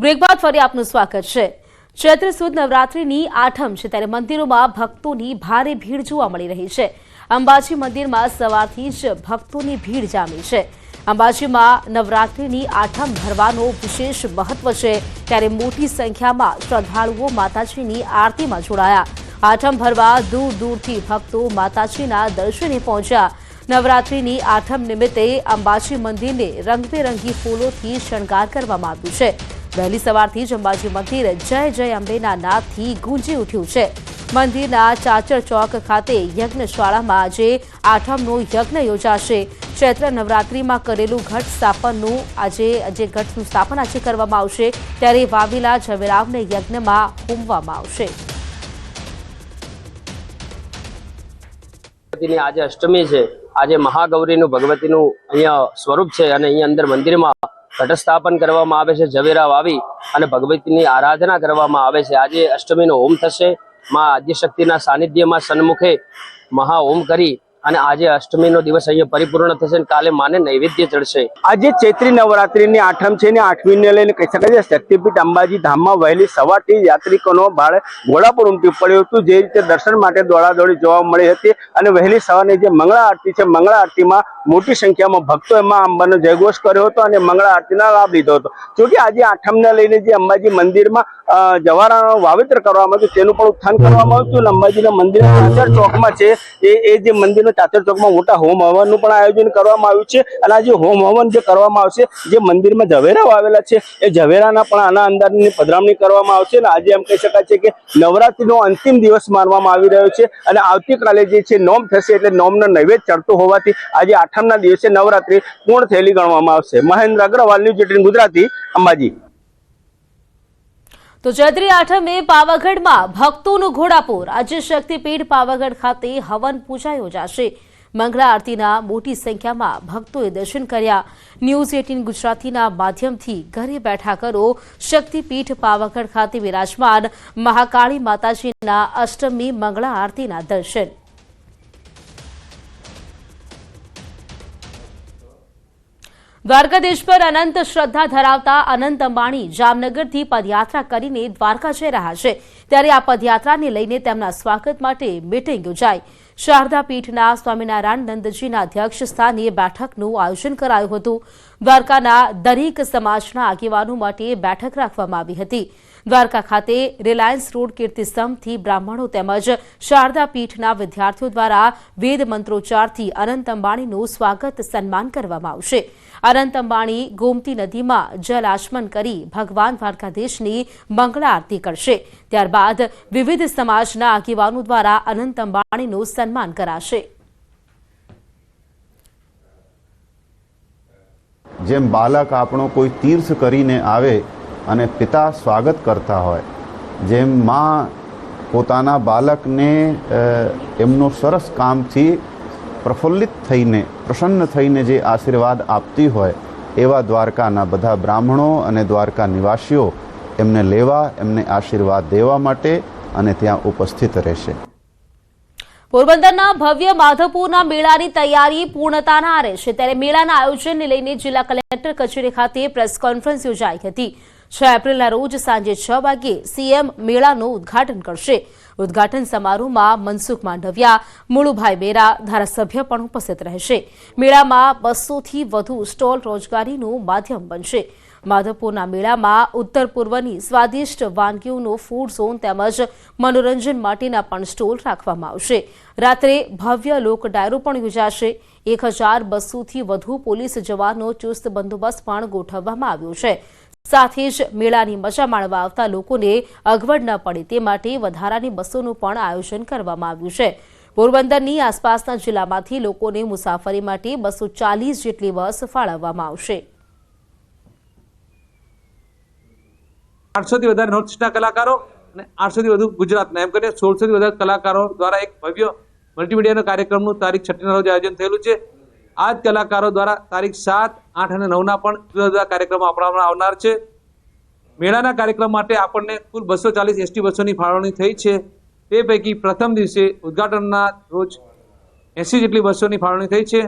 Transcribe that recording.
Break બાદ ફરી આપનું સ્વાગત છે. ચૈત્ર સુદ નવરાત્રિની આઠમ છે ત્યારે મંદિરોમાં ભક્તોની ભારે ભીડ જોવા મળી રહી છે. અંબાજી મંદિરમાં સવારથી જ ભક્તોની ભીડ જામી છે. અંબાજીમાં નવરાત્રિની આઠમ ભરવાનો વિશેષ મહત્વ છે ત્યારે મોટી સંખ્યામાં શ્રદ્ધાળુઓ માતાજીની આરતીમાં જોડાયા. આઠમ ભરવા દૂર દૂરથી ભક્તો માતાજીના દર્શને પહોંચ્યા. નવરાત્રિની આઠમ નિમિત્તે અંબાજી મંદિરને રંગબેરંગી ફૂલોથી શણગાર કરવામાં આવ્યું છે. વહેલી સવારથી જ અંબાજી મંદિર જય જય અંબેના નાદથી ગુંજી ઉઠ્યું છે. મંદિરના ચાચર ચોક ખાતે યજ્ઞશાળામાં આજે આઠમનો યજ્ઞ યોજાશે. ચૈત્ર નવરાત્રિમાં કરેલું ઘટ સ્થાપનનું આજે જે ઘટનું સ્થાપન આજે કરવામાં આવશે, ત્યારે વાવેલા ઝવેરાવને યજ્ઞમાં હોમવામાં આવશે. આજે અષ્ટમી છે. આજે મહાગૌરીનું ભગવતીનું અહીંયા સ્વરૂપ છે અને અહીંયા અંદર મંદિરમાં ઘટસ્થાપન કરવામાં આવે છે, ઝવેરા વાવી અને ભગવતીની આરાધના કરવામાં આવે છે. આજે અષ્ટમીનો હોમ થશે. માં આદ્યશક્તિના સાનિધ્યમાં સન્મુખે મહા હોમ કરી અને આજે અષ્ટમીનો દિવસ અહીંયા પરિપૂર્ણ થશે કાલે માને નૈવેદ્ય ચડશે આજે ચૈત્રી નવરાત્રીની આઠમ છે ને આઠમીને લઈને કહી શકાય છે, શક્તિપીઠ અંબાજી ધામમાં વહેલી સવારથી યાત્રિકોનો ભાળ ઘોડા પર ઉમટી પડ્યું હતું. જે રીતે દર્શન માટે દોડાદોડી જોવા મળી હતી અને વહેલી સવારની જે મંગળા આરતી છે, મંગળા આરતીમાં મોટી સંખ્યામાં ભક્તો એમાં અંબાનો જયઘોષ કર્યો હતો અને મંગળા આરતીના લાભ લીધો હતો. જોકે આજે આઠમને લઈને જે અંબાજી મંદિરમાં જવારા જવારાનું વાવેતર કરવામાં આવ્યું તેનું પણ ઉત્થાન કરવામાં આવ્યું અને અંબાજીના મંદિરના ચાચર ચોકમાં છે એ જે મંદિરનો ચાચર ચોકમાં મોટા હોમ હવનનું પણ આયોજન કરવામાં આવ્યું છે. અને આ જે હોમ હવન જે કરવામાં આવશે, જે મંદિરમાં ઝવેરાઓ આવેલા છે, એ ઝવેરાના પણ આના અંદરની પધરામણી કરવામાં આવશે. અને આજે એમ કહી શકાય છે કે નવરાત્રીનો અંતિમ દિવસ માનવામાં આવી રહ્યો છે. અને આવતીકાલે જે છે નોમ થશે એટલે નોમનો નૈવેદ્ય ચડતો હોવાથી આજે આઠમના દિવસે નવરાત્રી પૂર્ણ થયેલી ગણવામાં આવશે. Mahendra Agrawal news eighteen Gujarati Ambaji. તો ચૈત્રી આઠમે પાવાગઢમાં ભક્તોનું ઘોડાપુર. આજે શક્તિપીઠ પાવાગઢ ખાતે હવન પૂજા યોજાશે. મંગળા આરતીના મોટી સંખ્યામાં ભક્તોએ દર્શન કર્યા. ન્યૂઝ એટીન ગુજરાતીના માધ્યમથી ઘરે બેઠા કરો શક્તિપીઠ પાવાગઢ ખાતે વિરાજમાન મહાકાળી માતાજીના અષ્ટમી મંગળા આરતીના દર્શન. દ્વારકાધીશ પર અનંત શ્રદ્ધા ધરાવતા અનંત અંબાણી જામનગરથી પદયાત્રા કરીને દ્વારકા જઈ રહ્યા છે. ત્યારે આ પદયાત્રાને લઈને તેમના સ્વાગત માટે મીટિંગ યોજાઈ. શારદા પીઠના સ્વામિનારાયણ નંદજીના અધ્યક્ષ સ્થાને બેઠકનું આયોજન કરાયું હતું. દ્વારકાના દરેક સમાજના આગેવાનો માટે બેઠક રાખવામાં આવી હતી. દ્વારકા ખાતે રિલાયન્સ રોડ કીર્તિસ્તંભથી બ્રાહ્મણો તેમજ શારદા પીઠના વિદ્યાર્થીઓ દ્વારા વેદ મંત્રોચ્ચારથી અનંત અંબાણીનું સ્વાગત સન્માન કરવામાં આવશે. અનંત અંબાણી ગોમતી નદીમાં જલ કરી ભગવાન દ્વારકાધીશની મંગળા આરતી કરશે. ત્યારબાદ વિવિધ સમાજના આગેવાનો દ્વારા અનંત અંબાણીનું સન્માન કરાશે. જેમ બાલક આપણો કોઈ તીર્થ કરીને આવે અને પિતા સ્વાગત કરતા હોય, જેમ માં પોતાના બાલકને એમનું સરસ કામથી પ્રફુલ્લિત થઈને, પ્રસન્ન થઈને જે આશીર્વાદ આપતી હોય, એવા દ્વારકાના બધા બ્રાહ્મણો અને દ્વારકા નિવાસીઓ એમને લેવા, એમને આશીર્વાદ દેવા માટે અને ત્યાં ઉપસ્થિત રહેશે. પોરબંદરના ભવ્ય માધવપુરના મેળાની તૈયારી પૂર્ણતાના છે. ત્યારે મેળાના આયોજનને લઈને જિલ્લા કલેક્ટર કચેરી ખાતે પ્રેસ કોન્ફરન્સ યોજાઈ હતી. છ એપ્રિલના રોજ સાંજે છ વાગ્યે સીએમ મેળાનું ઉદ્ઘાટન કરશે. ઉદ્ઘાટન સમારોહમાં મનસુખ માંડવિયા, મુળુભાઈ બેરા ધારાસભ્ય પણ ઉપસ્થિત રહેશે. મેળામાં બસોથી વધુ સ્ટોલ રોજગારીનું માધ્યમ બનશે. માધવપુરના મેળામાં ઉત્તર પૂર્વની સ્વાદિષ્ટ વાનગીઓનો ફૂડ ઝોન તેમજ મનોરંજન માટેના પણ સ્ટોલ રાખવામાં આવશે. રાત્રે ભવ્ય લોક ડાયરો પણ યોજાશે. એક હજાર બસોથી વધુ પોલીસ જવાનો ચુસ્ત બંદોબસ્ત પણ ગોઠવવામાં આવ્યો છે. સાથે જ મેળાની મજા માણવા આવતા લોકોને અગવડ ન પડે તે માટે વધારાની બસોનું પણ આયોજન કરવામાં આવ્યું છે. પોરબંદરની આસપાસના જિલ્લામાંથી લોકોને મુસાફરી માટે બસો ચાલીસ જેટલી બસ ફાળવવામાં આવશે. આઠસોથી વધારે નોર્થ કલાકારો અને આઠસોથી વધુ ગુજરાતના. એમ કરીને સોળસોથી વધારે કલાકારો દ્વારા એક ભવ્ય મલ્ટીમીડિયાના કાર્યક્રમનું તારીખ છઠ્ઠીના રોજ આયોજન થયેલું છે. આ જ કલાકારો દ્વારા તારીખ સાત, આઠ અને નવના પણ જુદા જુદા કાર્યક્રમો આપવામાં આવનાર છે. મેળાના કાર્યક્રમ માટે આપણને કુલ બસો ચાલીસ એસટી બસોની ફાળવણી થઈ છે. તે પૈકી પ્રથમ દિવસે ઉદ્ઘાટનના રોજ એસી જેટલી બસોની ફાળવણી થઈ છે.